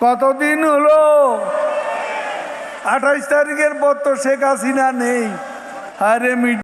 কতদিন হলো? আঠাইশ তারিখের পর তো শেখ হাসিনা নেই। আরে